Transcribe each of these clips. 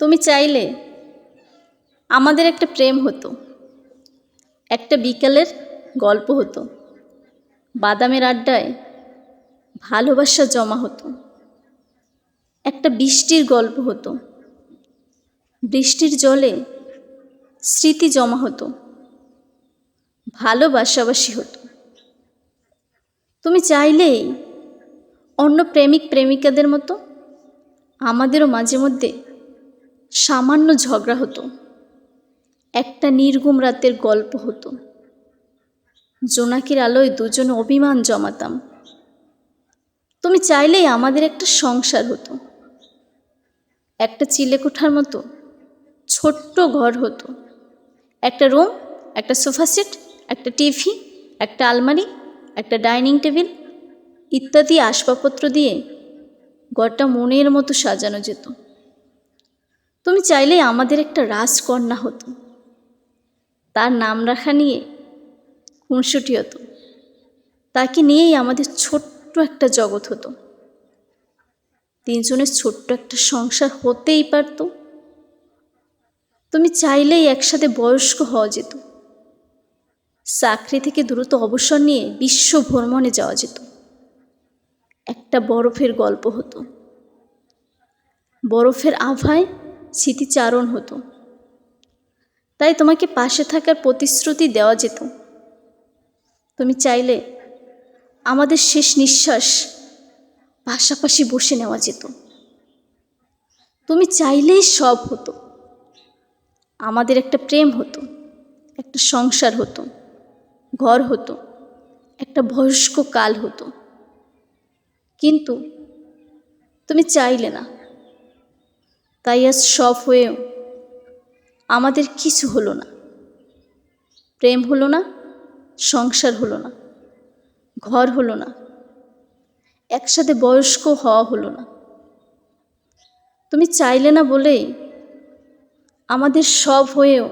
তুমি চাইলে আমাদের একটা প্রেম হতো, একটা বিকালের গল্প হতো, বাদামের আড্ডায় ভালোবাসা জমা হতো, একটা বৃষ্টির গল্প হতো, বৃষ্টির জলে স্মৃতি জমা হতো, ভালোবাসাবাসি হতো। তুমি চাইলেই অন্য প্রেমিক, প্রেমিকাদের মতো আমাদেরও মাঝে মধ্যে সামান্য ঝগড়া হতো। একটা নির্গুম রাতের গল্প হতো। জোনাকির আলোয় দুজন অভিমান জমাতাম। তুমি চাইলেই আমাদের একটা সংসার হতো। একটা চিলেকোঠার মতো ছোট্ট ঘর হতো। একটা রুম, একটা সোফা সেট, একটা টিভি, একটা আলমারি, একটা ডাইনিং টেবিল ইত্যাদি আসবাবপত্র দিয়ে ঘরটা মনের মতো সাজানো যেত। তুমি চাইলেই আমাদের একটা রাজকন্যা হতো। তার নাম রাখা নিয়ে খুনসুটি হতো। তাকে নিয়েই আমাদের ছোট্ট একটা জগৎ হতো। তিনজনের ছোট্ট একটা সংসার হতেই পারতো। তুমি চাইলেই একসাথে বয়স্ক হওয়া যেত। চাকরি থেকে দ্রুত অবসর নিয়ে বিশ্ব ভ্রমণে যাওয়া যেত। একটা বরফের গল্প হতো। বরফের আভায় স্মৃতিচারণ হতো। তাই তোমাকে পাশে থাকার প্রতিশ্রুতি দেওয়া যেত। তুমি চাইলে আমাদের শেষ নিঃশ্বাস পাশাপাশি বসে নেওয়া যেত। তুমি চাইলেই সব হতো। আমাদের একটা প্রেম হতো, একটা সংসার হতো, ঘর হতো, একটা বয়স্ক কাল হতো। কিন্তু তুমি চাইলে না। তাই আজ সব হয়েও আমাদের কিছু হলো না। প্রেম হলো না, সংসার হলো না, ঘর হলো না, একসাথে বয়স্ক হওয়া হলো না। তুমি চাইলে না বলেই আমাদের সব হয়েও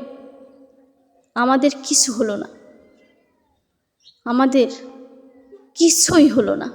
আমাদের কিছু হলো না, আমাদের কিছুই হলো না।